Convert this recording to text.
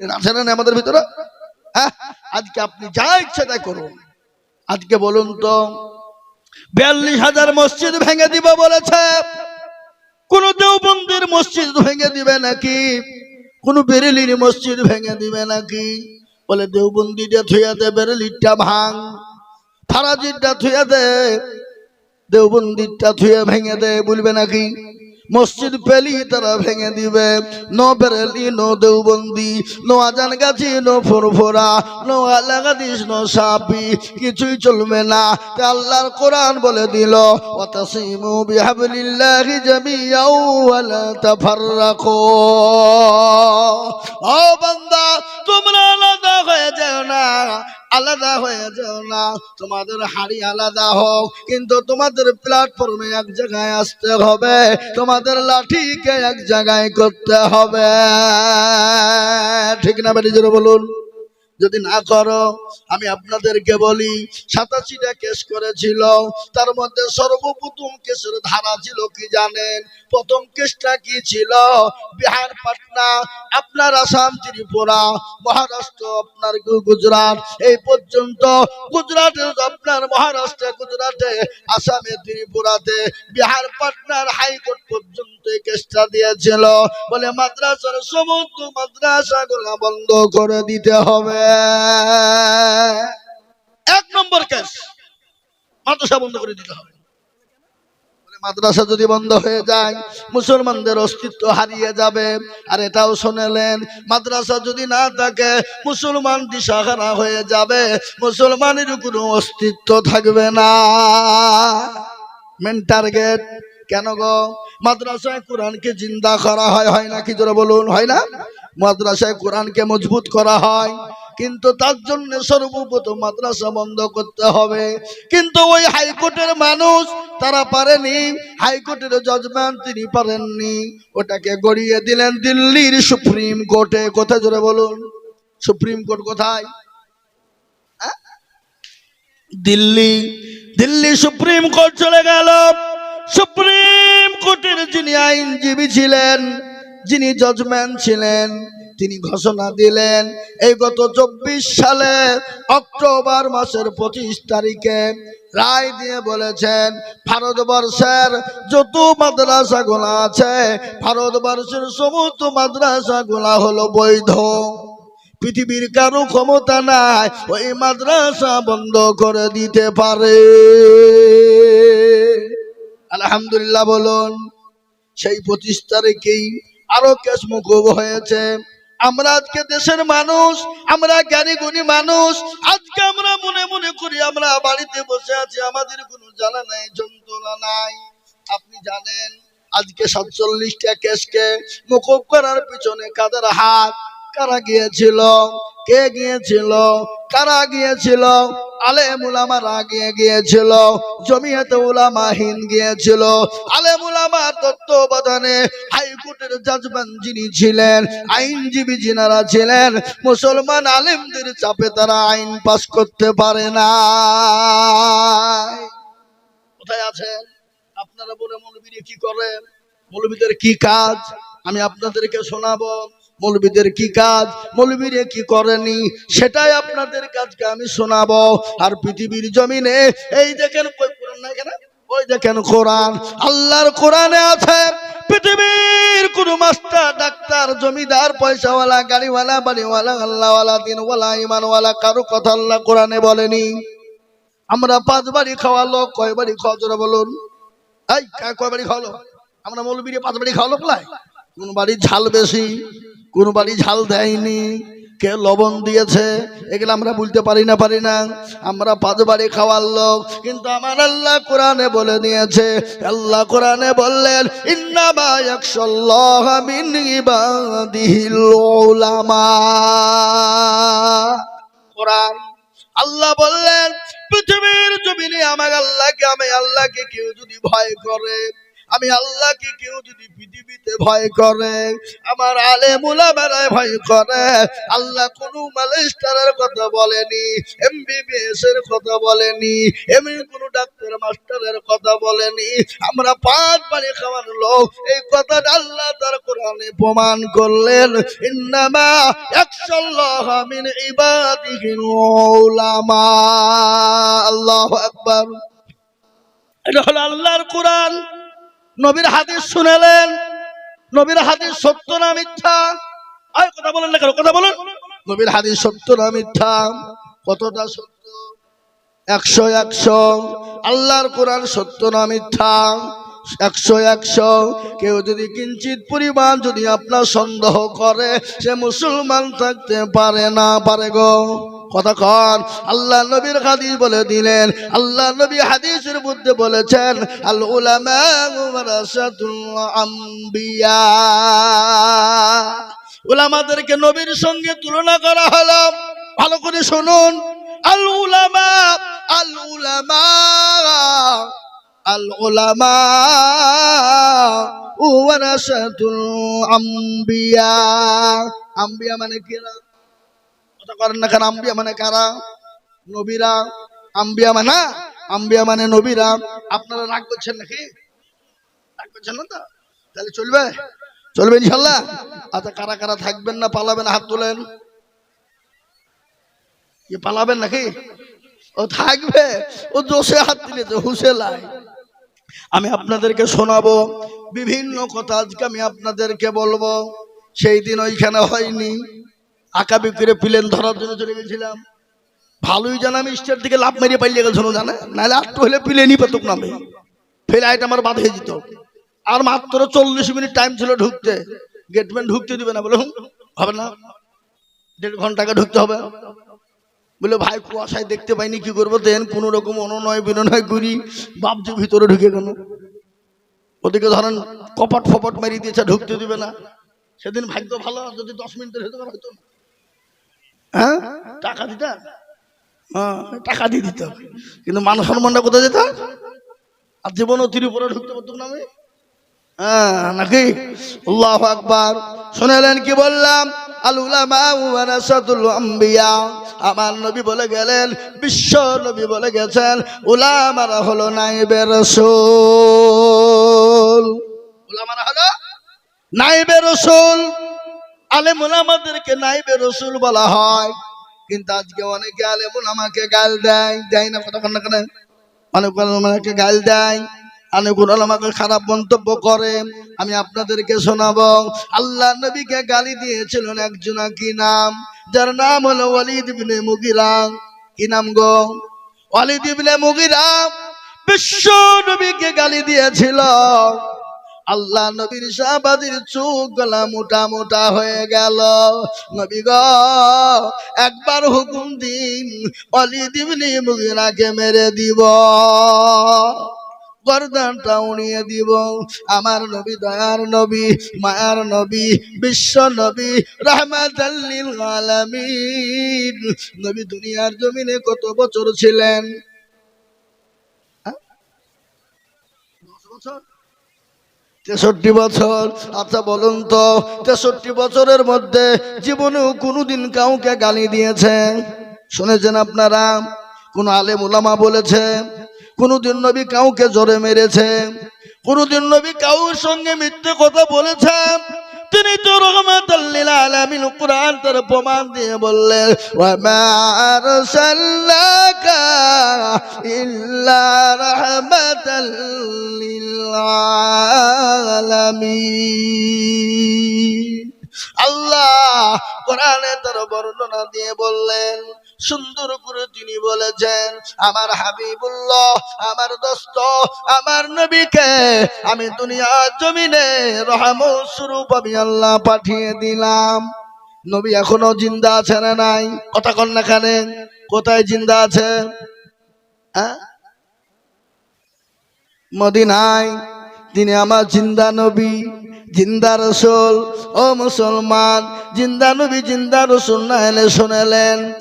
আছে না আমাদের ভিতরে? হ্যাঁ? আজকে আপনি যা ইচ্ছে তাই করুন। আজকে বলুন তো, বিয়াল্লিশ হাজার মসজিদ ভেঙে দিব বলেছে। কোন দেওবন্দির মসজিদ ভেঙে দিবে নাকি? কোন বেরেলির মসজিদ ভেঙে দিবে নাকি? বলে দেওবন্দিটা থুয়া দে, বেরেলিরটা ভাঙ। ফারাজিরটা থুয়া দে, দেওবন্দিরটা থুয়ে ভেঙে দে, বলবে নাকি? মসজিদ পেলি তারা ভেঙে দিবে। No Bareilvi, no Deobandi, no আজান গাছি, নো ফোরফোরা, নো আলাগাদিস নো সাপি, কিছুই চলবে না। আল্লাহর কোরআন বলে দিল ও তোমরা আলাদা হয়ে যাও না। আলাদা হয়ে যাও না। তোমাদের হাড়ি আলাদা হোক, কিন্তু তোমাদের প্ল্যাটফর্মে এক জায়গায় আসতে হবে। তোমাদের লাঠিকে এক জায়গায় করতে হবে। ঠিক না বেটি বলুন? যদি না করো আমি আপনাদেরকে বলি, সাতাশিটা কেস করেছিল, তার মধ্যে সর্বপ্রথম কেসের ধারা ছিল কি জানেন? প্রথম কেসটা কি ছিল? বিহার, পাটনা, আপনার আসাম, ত্রিপুরা, মহারাষ্ট্র, আপনার গুজরাট। এই পর্যন্ত গুজরাটে, আপনার মহারাষ্ট্রে, গুজরাটে, আসামে, ত্রিপুরাতে, বিহার, পাটনার হাইকোর্ট পর্যন্ত এই কেসটা দিয়েছিল। বলে মাদ্রাসার সমস্ত মাদ্রাসাগুলো বন্ধ করে দিতে হবে। এক নম্বর কেস। মাদ্রাসা বন্ধ করে দিতে হবে। মাদ্রাসা যদি বন্ধ হয়ে যায়, মুসলমানদের অস্তিত্ব হারিয়ে যাবে। আর এটাও শুনেলেন, মাদ্রাসা যদি না থাকে, মুসলমান দিশাহারা হয়ে যাবে। মুসলমানের কোনো অস্তিত্ব থাকবে না। মেন টার্গেট, কেন গো? মাদ্রাসায় কোরআনকে জিন্দা করা হয় হয় না? কি জোরে বলুন, হয় না? মাদ্রাসায় কোরআনকে মজবুত করা হয়। কিন্তু তার জন্য সর্বপ্রথম মাদ্রাসা বন্ধ করতে হবে। কিন্তু ওই হাইকোর্টের মানুষ তারা পারেনি। হাইকোর্টের জজমেন্ট তিনি পারেননি। ওটাকে গড়িয়ে দিলেন দিল্লির সুপ্রিম কোর্টে। কোথায় জোরে বলুন? সুপ্রিম কোর্ট কোথায়? হ্যাঁ? দিল্লি। দিল্লি সুপ্রিম কোর্ট চলে গেল। সুপ্রিম কোর্টের যিনি আইনজীবী ছিলেন, যিনি জজম্যান ছিলেন তিনি ঘোষণা দিলেন, এই গত চব্বিশ সালে অক্টোবর মাসের পঁচিশ তারিখে রায় দিয়ে বলেছেন, ভারতবর্ষের যত মাদ্রাসাগুলো আছে, ভারতবর্ষের সমস্ত মাদ্রাসাগুলা হলো বৈধ। পৃথিবীর কারও ক্ষমতা নাই, ওই মাদ্রাসা বন্ধ করে দিতে পারে। আলহামদুলিল্লাহ বলুন, সেই পঁচিশ তারিখেই আরও কেস মুকুব হয়েছে। আমরা আজকে দেশের মানুষ, আমরা জ্ঞানী, গুণী মানুষ। আজকে আমরা মনে মনে করি আমরা বাড়িতে বসে আছি, আমাদের কোনো জানা নাই, যন্ত্রণা নাই। আপনি জানেন, আজকে সাতচল্লিশটা কেসকে মুকুব করার পিছনে কাদের হাত? কারা গিয়েছিল? কে গিয়েছিল? কারা গিয়েছিল? গিয়ে গিয়েছিল গিয়েছিল। তত্ত্বাবধানে জাজমেন্ট যিনি ছিলেন, আইনজীবী যিনারা ছিলেন, মুসলমান আলেমদের চাপে তারা আইন পাস করতে পারে না। কোথায় আছেন? আপনারা বলে মৌলবীরা কি করেন? মৌলবীদের কি কাজ? আমি আপনাদেরকে শোনাবো। মৌলবীদের কি কাজ? মৌলবীরে কি করেনি? সেটাই আপনাদের কাজকে আমি শোনাবো। আর পৃথিবীর জমিনে, এই দেখেন নাই কেন ওই দেখেন কোরআন। আল্লাহর কোরআনে আছে, পৃথিবীর কোন মাস্টার, ডাক্তার, জমিদার, পয়সাওয়ালা, গাড়িওয়ালা, বাড়িওয়ালা, আল্লাহওয়ালা, দিনওয়ালা ইমানওয়ালা কারও কথা আল্লাহ কোরআনে বলেনি। আমরা পাঁচ বাড়ি খাওয়ালো কয় বাড়ি খাওয়া বলুন? এই কয় বাড়ি খাওয়ালো আমরা মৌলবীরে পাঁচ বাড়ি খাওয়ালো প্লাই কোন বাড়ি ঝাল বেশি, কোন বাড়ি ঝাল দেয়নি, কে লবণ দিয়েছে, এগুলো আমরা বলতে পারি না পারি না। আমরা পাঁচ বাড়ি খাওয়ার লোক, কিন্তু আমার আল্লাহ কোরআনে বলে দিয়েছে, আল্লাহ কোরআনে বললেন, ইন্নামা আল্লাহ বললেন, পৃথিবীর জমিনে আমার আল্লাহকে, আমি আল্লাহকে কেউ যদি ভয় করে আমি আল্লাহকে কেউ যদি পৃথিবীতে ভয় করে, আমার আলে মুলামারায় ভয় করে, আল্লাহ কোন মালিস্টারের কথা বলেনি এমবিবিএস এর কথা বলেনি, এমনি কোন ডাক্তার, মাস্টারের কথা বলেনি, আমরা পাঁচ বাড়ি খাওয়ার লোক, এই কথাটা আল্লাহ তার কোরআনে প্রমাণ করলেন, ইন্নামা একশাল্লাহ মিন ইবাদিহিল উলামা। আল্লাহু আকবার। এটা হলো আল্লাহর কোরআন। নবীর হাদিস শুনেলেন। নবীর হাদিস সত্য না মিথ্যা? আর কথা বলেন না কেন? কথা বলেন। নবীর হাদিস সত্য না মিথ্যা? কতটা সত্য? একশো একশো। আল্লাহর কোরআন সত্য না মিথ্যা? একশো একশো। কেউ যদি কিঞ্চিত পরিমাণ যদি আপনার সন্দেহ করে, সে মুসলমান থাকতে পারে না, পারে গো। কন আল্লাহ নবীর হাদিস বলে দিলেন, আল্লাহ নবী হাদিসের মধ্যে বলেছেন, আল উলামা আম্বিয়া। উলামাদেরকে নবীর সঙ্গে তুলনা করা হলো। ভালো করে শুনুন, আল উলামা আল উলামা আল উলামা ওয়ারাসাতুল আম্বিয়া। আম্বিয়া মানে কিরা কথা করেন না কেন? আম্বিয়া মানে কারা? নবীরা। আম্বিয়া মানে আম্বিয়া মানে নবীরা। আপনারা রাগ করছেন নাকি? রাগ করছেন না তো? তাহলে চলবে? চলবে ইনশাল্লাহ আচ্ছা কারা কারা থাকবেন না পালাবেন? হাত তোলেন। কি পালাবেন নাকি? ও থাকবে। ও জোশে হাত দিলেছে হুসে লাই। আমি আপনাদেরকে শোনাবো। বিভিন্ন কথা আজকে আমি আপনাদেরকে বলব। সেই দিন ওইখানে হয়নি। আঁকা বিক্রি প্লেন ধরার জন্য চলে গেছিলাম। ভালোই জানা আমি স্টেট দিকে লাভ মেরিয়ে পাইলে গেছিল জানে? নাহলে আটটু হলে প্লেনই পেতুক নামে ফ্লাইট আমার বাদ হয়ে যেত আর মাত্র চল্লিশ মিনিট টাইম ছিল ঢুকতে। গেটম্যান ঢুকতে দিবে না বলে হুম, হবে না। দেড় ঘন্টাকে ঢুকতে হবে। বলে ভাই কুয়াশায় দেখতে পাইনি কি করব? দেন কোন রকম অনুনয় বিনয় করি বাপজি ভিতরে ঢুকে গেল। ওদিকে ধরেন কপট ফপট মারিয়ে দিয়েছে ঢুকতে দিবে না। সেদিন ভাগ্য ভালো যদি দশ মিনিটের ভেতরে হয়তো। হ্যাঁ? টাকা দিতে? হ্যাঁ। টাকা দিয়ে দিত। কিন্তু মান সম্মানটা কোথায় যেত? আর জীবন অতির উপরে ঢুকতে পারতো না আমি। হ্যাঁ নাকি? আকবার। শুনেলেন কি বললাম? আমার নবী বলে গেলেন বিশ্ব নবী বলে গেছেন উলামারা হলো নাইবে রাসূল। উলামারা হলো নাইবে রসুল। আলেম ওলামাদেরকে নাইবে রসুল বলা হয়। কিন্তু আজকে অনেকে আলেম ওলামাকে গাল দেয়। দেয় না কথা না কেন? অনেক ওলামাকে গাল দেয়। অনেক ওলামাকে খারাপ মন্তব্য করে। আমি আপনাদেরকে শোনাবো। আল্লাহ নবীকে গালি দিয়েছিলেন একজন কি নাম? যার নাম হলো ওয়ালিদ ইবনে মুগিরা। কি নাম গো? ওয়ালিদ ইবনে মুগিরা বিশ্ব নবীকে গালি দিয়েছিল। আল্লাহ নবীর শাহবাজির চোখ গলা মোটা মোটা হয়ে গেল। নবী গ, একবার হুকুম দিন অলি দিবনি মুগিরাকে মেরে দিব। গরদানটা উড়িয়ে দিব। আমার নবী দয়ার নবী, মায়ার নবী, বিশ্ব নবী রহমাতাল্লিল নবী দুনিয়ার জমিনে কত বছর ছিলেন? হ্যাঁ? বছর? তেষট্টি বছর। আচ্ছা বলুন তো, তেষট্টি বছরের মধ্যে জীবনেও কোনোদিন কাউকে গালি দিয়েছে শুনেছেন আপনারা? কোন আলেম ওলামা বলেছে, কোনোদিন নবী কাউকে জোরে মেরেছে কোনোদিন নবী কাউর সঙ্গে মিথ্যে কথা বলেছে তিনি তো রহমাতাল্লিল আলামিন কোরআন তার প্রমাণ দিয়ে বললেন মা আলামিন আল্লাহ কোরআনে তার বর্ণনা দিয়ে বললেন, সুন্দর করে তিনি বলেছেন, আমার হাবিবুল্লাহ, আমার দোস্ত, আমার নবীকে আমি দুনিয়ার জমিনে রহমত স্বরূপ আমি আল্লাহ পাঠিয়ে দিলাম। নবী এখনও জিন্দা আছে না নাই? কথা কন না খানে কোথায় জিন্দা আছে? হ্যাঁ? মদিনায়। তিনি আমার জিন্দা নবী, জিন্দা রসুল। ও মুসলমান, জিন্দা নবী, জিন্দা রসুল না এলে শুনেলেন।